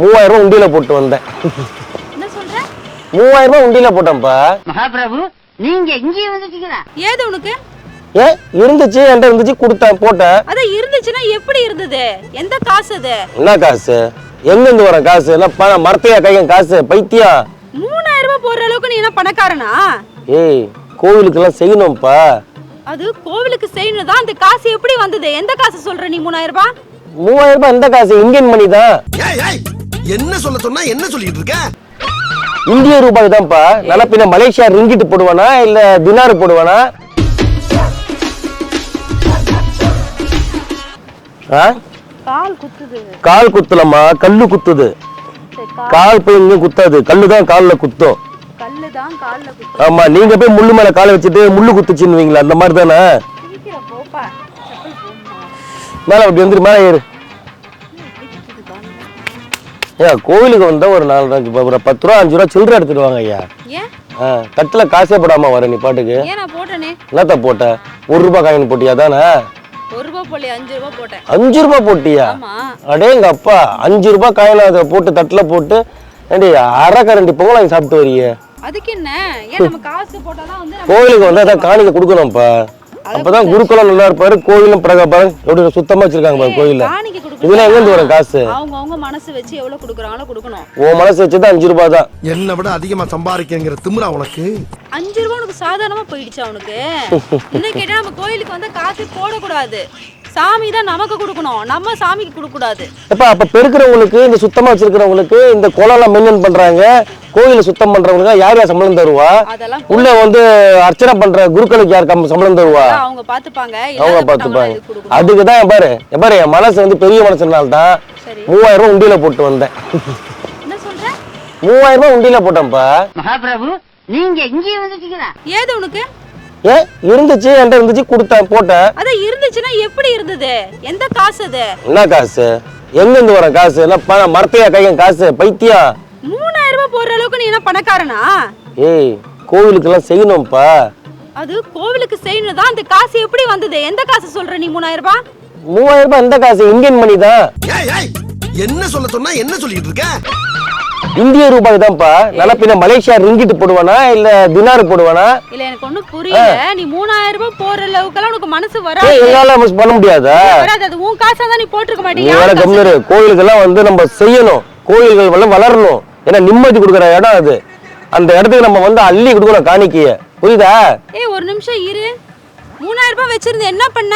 மூவாயிரம் ரூபாய் உண்டியில போட்டு வந்தேன். என்ன சொல்ற? மூவாயிரம் ரூபாய் உண்டியில போட்டேன்ப்பா. மகாபிரபு நீங்க இங்கே வந்துட்டீங்களா? ஏது உனக்கு? ஏன் இருந்துச்சு என்கிட்ட இருந்துச்சு கொடுத்தேன் போட்டேன். அத இருந்துச்சுன்னா எப்படி இருந்தது? எந்த காசு அது? என்ன காசு? எங்கிருந்து வர காசு? எல்லாம் பணம் மரத்தையா கையன் காசு பைத்தியம் மூணாயிரம் ரூபாய் போடுற அளவுக்கு நீ என்ன பணக்காரனா? ஏய் கோவிலுக்கெல்லாம் செய்யணும்ப்பா. அது கோவிலுக்கு செய்யணும் தான் அந்த காசு எப்படி வந்தது? எந்த காசு சொல்ற நீ மூணாயிரம் ரூபாய்? மூவாயிரம் ரூபாய் எந்த காசு இந்தியன் மணி தான். ஏய் ஏய் என்ன சொல்ல சொன்னா என்ன சொல்லிட்டு இருக்க? இந்திய ரூபாய் தான்ப்பா. நல்லா பின்ன மலேசியா ரிங்கிட்டு போடுவானா இல்ல தினார் போடுவானா? ஆ? கால் குத்துது. கால் குத்தலம்மா கல்லு குத்துது. கால். போய் எங்கேயும் குத்தாது. கல்லு தான் கால்ல குத்தும். கல்லு தான் கால்ல குத்து ஆமா நீங்க போய் முள்ளு மேல காலை வச்சுட்டு முள்ளு குத்துச்சுன்னுவீங்களா அந்த மாதிரி தானே? மேல அப்படி வந்துரு மேல ஏறு. ஏன் கோவிலுக்கு வந்தா ஒரு நாலு ரூபா ஒரு பத்து ரூபா அஞ்சு ரூபா சில்லறை எடுத்துட்டு வாங்க ஐயா. ஆ, தட்டுல காசே போடாம வர நீ பாட்டுக்கு. என்னத்த போட்ட? ஒரு ரூபாய் காயின் போட்டியா தானே? அஞ்சு ரூபாய் போட்டியா? ஆமா. அடேங்க அப்பா அஞ்சு ரூபாய் காயின் அதை போட்டு தட்டுல போட்டு ஏண்டி அரை கரண்டி பொங்கல் வாங்கி சாப்பிட்டு வரீங்க அதுக்கு என்ன? கோவிலுக்கு வந்தா அதான் காணிக்க கொடுக்கணும்ப்பா. அப்பதான் குருகுலம் நல்லா இருப்பாரு கோவிலும் பிரகா பாருங்க எப்படி சுத்தமா வச்சிருக்காங்க பாரு கோயில காணிக்க கொடுக்கணும். இதெல்லாம் எங்க இருந்து வரும் காசு? அவங்க அவங்க மனசு வச்சு எவ்வளவு கொடுக்குறாங்களோ கொடுக்கணும். உன் மனசு வச்சது அஞ்சு ரூபாய் தான். என்னை விட அதிகமா சம்பாதிக்கங்கிற திமிரா உனக்கு? அஞ்சு ரூபா உனக்கு சாதாரணமா போயிடுச்சா உனக்கு? இன்னும் கேட்டா நம்ம கோயிலுக்கு வந்து காசு போடக்கூடாது. சாமி தான் நமக்கு கொடுக்கணும். நம்ம சாமிக்கு கொடுக்க கூடாது எப்ப அப்ப பெருக்கிறவங்களுக்கு இந்த சுத்தமா வச்சிருக்கிறவங்களுக்கு இந்த குளம்லாம் மெயின்டைன் பண்றாங்க. கோயிலை சுத்தம் பண்றவங்களுக்கு யார் யார் சம்பளம் தருவா? உள்ள வந்து அர்ச்சனை பண்ற குருக்களுக்கு யார் சம்பளம் தருவா? அவங்க பாத்துப்பாங்க. அவங்க அதுக்கு தான் பாரு. பாரு என் மனசு வந்து பெரிய மனசுனால தான் மூவாயிரம் ரூபாய் உண்டியில போட்டு வந்தேன். என்ன சொல்ற? மூவாயிரம் ரூபாய் உண்டியில போட்டேன்ப்பா. மகாபிரபு நீங்க இங்கே வந்துட்டீங்களா? ஏது உனக்கு? ஏன் இருந்துச்சு என்கிட்ட இருந்துச்சு கொடுத்தேன் போட்டேன். அத இருந்துச்சுன்னா எப்படி இருந்தது? எந்த காசு அது? என்ன காசு? எங்கிருந்து வர காசு? பணம் மரத்தையா கையன் காசு பைத்தியம். மூணாயிரம் ரூபாய் போடுற அளவுக்கு நீ என்ன பணக்காரனா? ஏய் கோவிலுக்கெல்லாம் செய்யணும்ப்பா. அது கோவிலுக்கு செய்யணும் தான் அந்த காசு எப்படி வந்தது? எந்த காசு சொல்ற நீ மூணாயிரம்? ரூபாய் மூவாயிரம் ரூபாய் எந்த காசு இந்தியன் மணி தான். ஏய் ஏய் என்ன சொல்ல சொன்னா என்ன சொல்லிட்டு இருக்க? இந்திய ரூபாய் தான்ப்பா. நல்லா பின்ன மலேசியா ரிங்கிட்டு போடுவானா இல்ல தினார் போடுவானா? இல்ல எனக்கு ஒண்ணும் புரியல. நீ மூணாயிரம் ரூபாய் போடுற அளவுக்குலாம் உனக்கு மனசு ஏய் வராது எங்களால நம்ம பண்ண முடியாதா? வராது. அது உன் காசா தான் நீ போட்டிருக்க நீ வேற மாட்டீங்க கம்மிரு கோயிலுக்கெல்லாம் வந்து நம்ம செய்யணும். கோயில்கள் வந்து வளரணும். ஏன்னா நிம்மதி கொடுக்குற இடம் அது. அந்த இடத்துக்கு நம்ம வந்து அள்ளி கொடுக்கணும் காணிக்கைய. புரியுதா? ஏய் ஒரு நிமிஷம் இரு. மூணாயிரம் ரூபாய் வச்சிருந்து என்ன பண்ண?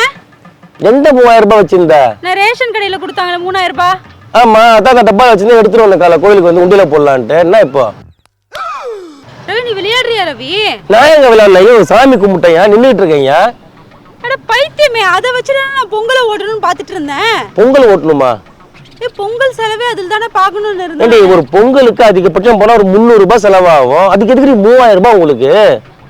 எந்த மூவாயிரம் ரூபாய் வச்சிருந்த? நான் ரேஷன் கடையில கொடுத்தாங்களே மூணாயிரம் ரூபாய். ஆமா அதான் அந்த டப்பா வச்சிருந்து எடுத்துட்டு வந்த கால. கோயிலுக்கு வந்து உண்டியில போடலான்ட்டு. என்ன இப்போ? ரவி நீ விளையாடுறியா ரவி? நான் எங்க விளையாடல ஐயோ சாமி கும்பிட்டையா நின்றுட்டு இருக்கேங்க? அட பைத்தியமே அதை வச்சுட்டு நான் பொங்கலை ஓட்டணும்னு பார்த்துட்டு இருந்தேன். பொங்கல் ஓட்டணுமா? ஏ பொங்கல் செலவே அதில் தானே பார்க்கணும்னு ஏண்டி இருந்தேன் ஒரு பொங்கலுக்கு அதிகபட்சம் போனா ஒரு முந்நூறு ரூபாய் செலவாகும். அதுக்கு எதுக்கு மூவாயிரம் ரூபாய் உங்களுக்கு?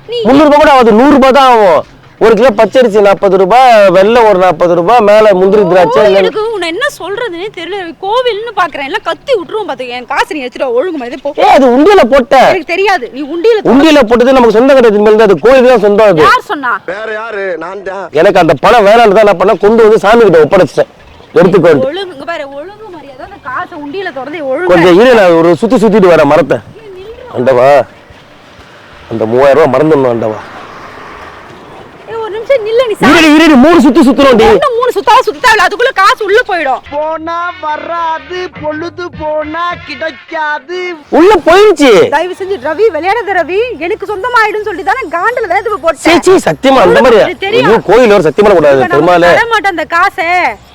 நீ- முந்நூறு ரூபாய் கூட ஆகுது நூறு ரூபாய் தான் ஆகும். ஒரு கிலோ பச்சரிசி நாற்பது ரூபாய் வெள்ளம் ஒரு நாற்பது ரூபாய் மேல முந்திரி திராட்சை. கோவிலுக்கு உன்னை என்ன சொல்றதுன்னே தெரியல. கோவில்னு பாக்குறேன் எல்லாம் கத்தி விட்டுருவோம் பாத்துக்க என் காசு நீ வச்சுட்டு ஒழுங்கு மாதிரி. போ. ஏய் அது உண்டியல போட்ட. எனக்கு தெரியாது. நீ உண்டியில உண்டியல போட்டது நமக்கு சொந்த கிடையாது மேல அது கோயிலுக்கு தான் சொந்தம் அது. யார் சொன்னா? வேற யாரு? நான் தான். எனக்கு அந்த பணம் வேணாம்னு தான் நான் பண்ண கொண்டு வந்து சாமி கிட்ட ஒப்படைச்சிட்டேன். எடுத்துக்கோண்டு ஒழுங்கு இங்க பாரு ஒழுங்கு மரியாதை. அந்த காசை உண்டியில திறந்து ஒழுங்கு கொஞ்சம் இரு. நான் ஒரு சுத்தி சுத்திட்டு வரேன் மரத்தை. அண்டவா அந்த மூவாயிரம் ரூபாய் மறந்துடணும் அண்டவா ஏய், ஒரு நிமிஷம் நில்ல நீ இரு மூணு சுத்தி சுத்துறோண்டி இன்னும் மூணு சுத்தாவ சுத்தாவில அதுக்குள்ள காசு உள்ள போயிடும். போனா வராது பொழுது போனா கிடைக்காது. உள்ள போயிருச்சு தயவு செஞ்சு ரவி விளையாடாத ரவி எனக்கு சொந்தமாயிடும் சொல்லி தானே காண்டில் வேதவை சீ சத்தியமா அந்த மாதிரி தெரியும். கோயில் ஒரு சத்தியமா கூடாது பெருமாளே. தர மாட்டோம் அந்த காசை.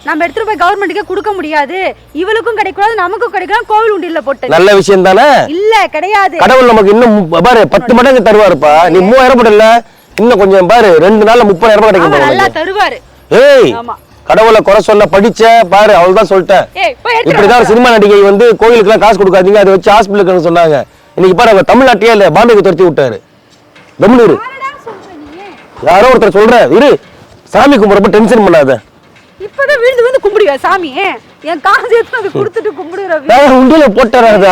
நம்ம எடுத்துட்டு போய் கவர்மெண்ட்டுக்கே கொடுக்க முடியாது. இவளுக்கும் கிடைக்கூடாது நமக்கும் கிடைக்கலாம் கோவில் உண்டியல்ல போட்டு. நல்ல விஷயம் தானே? இல்ல கிடையாது. கடவுள் நமக்கு இன்னும் பாரு பத்து மடங்கு தருவாருப்பா நீ மூவாயிரம் போடல இன்னும் கொஞ்சம் பாரு ரெண்டு நாள்ல முப்பதாயிரம் ரூபாய் கிடைக்கும் நல்லா. தருவாரு. ஏய் ஆமா. கடவுளை குறை சொல்ல படிச்ச பாரு அவள் தான் சொல்லிட்டேன் இப்படிதான். சினிமா நடிகை வந்து கோயிலுக்குலாம் காசு கொடுக்காதீங்க அதை வச்சு ஹாஸ்பிட்டலுக்கு சொன்னாங்க. இன்னைக்கு பாரு அவங்க தமிழ்நாட்டிலே இல்ல பாம்பேக்கு துரத்தி விட்டாரு. தமிழூர் யாரோ ஒருத்தர் சொல்ற இரு. சாமி கும்பிட்றப்ப டென்ஷன் பண்ணாத. இப்பதான் கும்பிடுவா சாமி? என் காசு எடுத்து அது கொடுத்துட்டு உண்டியில ராதா.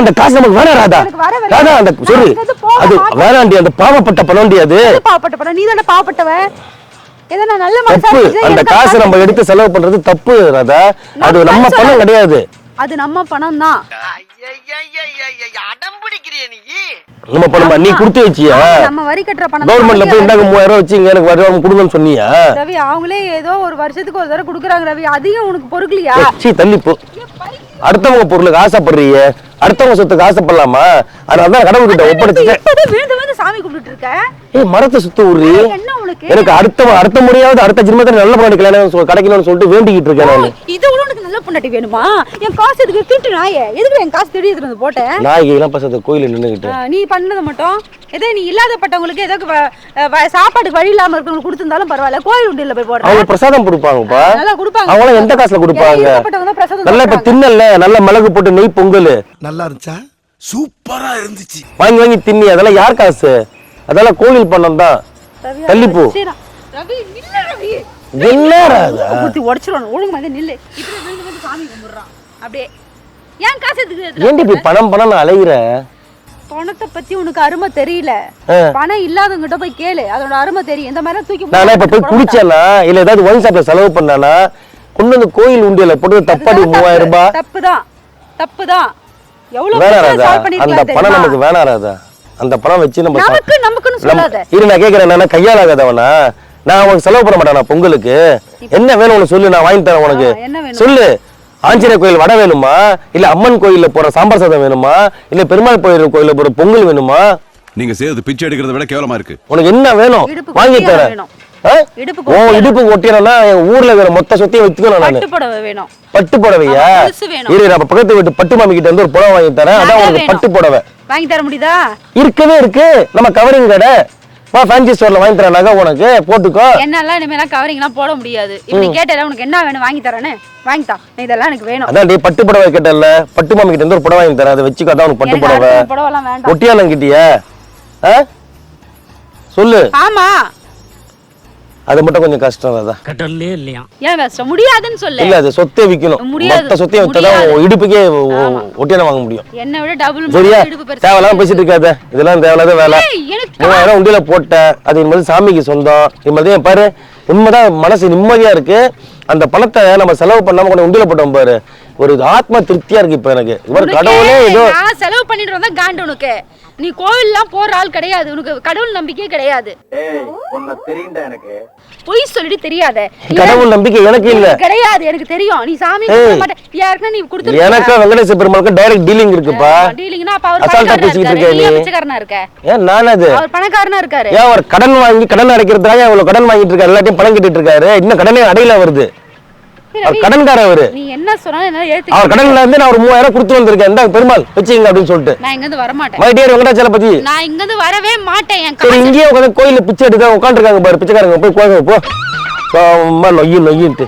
அந்த காசு நமக்கு வேணாம் ராதா. எனக்கு வர வேணாம். ராதா அந்த நான் சரி இங்கிருந்து போக அது மாட்டேன். வேணாண்டி அந்த பாவப்பட்ட பணம்டி அது. பாவப்பட்ட நீ தானே தப்பு. அந்த காசு நம்ம எடுத்து செலவு பண்றது தப்பு ராதா. அது நம்ம பணம் கிடையாது அது நம்ம பணம் தான் நம்ம பணமா நீ கொடுத்து வச்சியா நம்ம வரி கட்டுற பணம். கவர்மெண்ட்ல போய் இந்தாங்க மூவாயிரம் ரூபாய் வச்சு இங்க எனக்கு வருவாங்க கொடுங்கன்னு சொன்னியா ரவி அவங்களே ஏதோ ஒரு வருஷத்துக்கு ஒரு தடவை கொடுக்குறாங்க ரவி அதிகம் உனக்கு பொறுக்கலையா சீ தள்ளி போ அடுத்தவங்க பொருளுக்கு ஆசைப்படுறீங்க அடுத்தவங்க சொத்துக்கு ஆசைப்படலாமா? அதனால தான் கடவுள் கிட்ட விழுந்து சாமி கும்பிட்டு இருக்க ஏய் மரத்தை சுத்த உனக்கு? எனக்கு அடுத்த அடுத்த முறையாவது அடுத்த ஜென்மத்தில் நல்ல பண்ணி கல்யாணம் கிடைக்கணும்னு சொல்லிட்டு வேண்டிக்கிட்டு இருக்கேன் நான். இது உனக்கு நல்ல பொண்டாட்டி வேணுமா? என் காசு எதுக்கு? திருட்டு நாயே. எதுக்கு என் காசு வந்து போட்டேன் நாய்கெல்லாம் பசங்க கோயிலில் நின்றுக்கிட்டு ஆ, நீ பண்ணது மட்டும். ஏதோ நீ இல்லாதப்பட்டவங்களுக்கு ஏதோ சாப்பாட்டுக்கு வழி இல்லாம இருக்கவங்களுக்கு கொடுத்திருந்தாலும் பரவாயில்ல. கோயில் உண்டியல்ல போய் போடுறேன். அவங்க பிரசாதம் கொடுப்பாங்கப்பா. நல்லா கொடுப்பாங்க. அவங்களாம் எந்த காசுல கொடுப்பாங்க? நல்லா இப்ப சாப்பிடுறாங்க. தின்னல நல்ல மிளகு போட்டு நெய் பொங்கல். நல்லா இருந்துச்சா? சூப்பரா இருந்துச்சு. வாங்கி வாங்கி தின்னி அதெல்லாம் யார் காசு? அதெல்லாம் கோவில் பணம் தான். ரவி, தள்ளி போ. சரி, ரவி நில்ல ரவி. என்ன ராதா? குத்தி உடச்சிருவான் ஒழுங்கு மாதிரி நில்லு. இப்படி விழுந்து விழுந்து சாமி கும்பிடுறான். அப்படியே. ஏன் காசு ஏன்டி இப்படி பணம் பணம் அலைகிற பணத்தை பத்தி உனக்கு அருமை தெரியல. பணம் இல்லாதவங்கிட்ட போய் கேளு. அதோட அருமை தெரியும். இந்த மாதிரி தூக்கி நான் இப்ப போய் குடிச்சேனா இல்ல ஏதாவது ஒயின் ஷாப்ல செலவு பண்ணானா கொண்டு வந்து கோயில் உண்டியல போட்டு தப்பாடி மூவாயிரம் ரூபாய். தப்புதான். தப்புதான். எவ்வளவு அந்த பணம்? நமக்கு வேணாம் ராதா அந்த பணம் வச்சு நம்ம நமக்கு நமக்குன்னு சொல்லாத. இரு நான் கேக்குறேன். நான் கையாலாகாதவனா நான் உனக்கு செலவு பண்ண மாட்டேனா பொங்கலுக்கு? என்ன வேணும் உனக்கு சொல்லு நான் வாங்கி தரேன் உனக்கு. ஆ, என்ன வேணும்? சொல்லு. ஆஞ்சநேயர் கோயில் வடை வேணுமா? இல்ல அம்மன் கோயில்ல போற சாம்பார் சாதம் வேணுமா? இல்ல பெருமாள் கோயில் கோயில்ல போற பொங்கல் வேணுமா? நீங்க செய்யறது பிச்சை எடுக்கிறத விட கேவலமா இருக்கு. உனக்கு என்ன வேணும்? வாங்கி தரேன். ஒட்டியானம். இடுப்புக்கு ஒட்டியனா என் ஊர்ல வேற மொத்த சொத்தையும் வச்சுக்கணும் நானு. பட்டு புடவையா. இரு நம்ம பக்கத்து வீட்டு பட்டு மாமி கிட்ட இருந்து ஒரு புடவை வாங்கி தரேன். அதான் உனக்கு. பட்டு புடவை வாங்கி தர முடியுதா? இருக்கவே இருக்கு. நம்ம கவரிங் கடை. வா ஃபேன்சி ஸ்டோர்ல வாங்கி தரேன் நகை உனக்கு. போட்டுக்கோ. என்னெல்லாம் இனிமேலாம் கவரிங் எல்லாம் போட முடியாது. இப்படி கேட்டல உனக்கு என்ன வேணும்? வாங்கி தரேன்னு? வாங்கித்தா இதெல்லாம் எனக்கு வேணும். அதான் டேய் பட்டு புடவை கேட்டல பட்டு மாமி கிட்ட இருந்து ஒரு புடவை வாங்கி தரேன். அதை வச்சுக்கோ அதான் உனக்கு பட்டு புடவை. புடவைலாம் வேண்டாம். ஒட்டியானம் கிட்டியா? சொல்லு. ஆமா. அது மட்டும் கொஞ்சம் கஷ்டம் அதான். கடல்லே இல்லையா? ஏன் கஷ்டம்? முடியாதுன்னு சொல்லு. இல்ல அது சொத்தை விக்கணும். மொத்த சொத்தையும். உன் இடுப்புக்கே ஒ- ஒட்டியானம் வாங்க முடியும். என்னை விட டபுள் சரியா? தேவையில்லாம பேசிட்டு இருக்காத இதெல்லாம் தேவையில்லாத வேலை. மூவாயிரம் உண்டியில போட்ட. அது இனிமேல் சாமிக்கு சொந்தம். இனிமேல் தான் பாரு. உண்மைதான் மனசு நிம்மதியா இருக்கு. அந்த பணத்தை நம்ம செலவு பண்ணாம கொண்டு உண்டியில போட்டோம் பாரு. ஒரு ஆத்ம திருப்தியா இருக்கு இப்ப எனக்கு. இவர் கடவுளே ஏதோ நான் செலவு பண்ணிட்டு வந்தா காண்டு உனக்கு. நீ கோவில்லாம் போற ஆள் கிடையாது. உனக்கு கடவுள் நம்பிக்கையே கிடையாது. பொய் சொல்லிட்டு தெரியாத. கடவுள் நம்பிக்கை எனக்கு இல்ல. கிடையாது எனக்கு தெரியும். நீ சாமி யாருக்குன்னா நீ கொடுத்து எனக்கும் வெங்கடேச பெருமாளுக்கும் டைரக்ட் டீலிங் இருக்குப்பா. டீலிங்னா அப்ப அவர் அசால்ட்டா இருக்க நீ நீ. பிச்சைக்காரனா இருக்க? ஏன் நான் அது அவர் பணக்காரனா இருக்காரு. ஏன் அவர் கடன் வாங்கி கடன் அடைக்கிறதுக்காக இவ்வளவு கடன் வாங்கிட்டு இருக்காரு? எல்லாத்தையும் பணம் கட்டிட்டு இருக்காரு. இன்னும் கடனே அடையில வருது கடன்கார அவரு. நீ என்ன சொன்னாலும் அவர் கடன்ல இருந்து நான் ஒரு மூவாயிரம் கொடுத்து வந்திருக்கேன். இந்த பெருமாள் வச்சுங்க அப்படின்னு சொல்லிட்டு. நான் இங்க இருந்து வர மாட்டேன் மை டியர் வெங்கடாச்சலபதி நான் இங்க இருந்து வரவே மாட்டேன். என் சரி இங்கேயே உட்காந்து கோயில்ல பிச்சை எடுத்து உட்காந்துருக்காங்க பாரு பிச்சைக்காரங்க. போய் கோயில் போ. நொய்யு நொய்யின்ட்டு.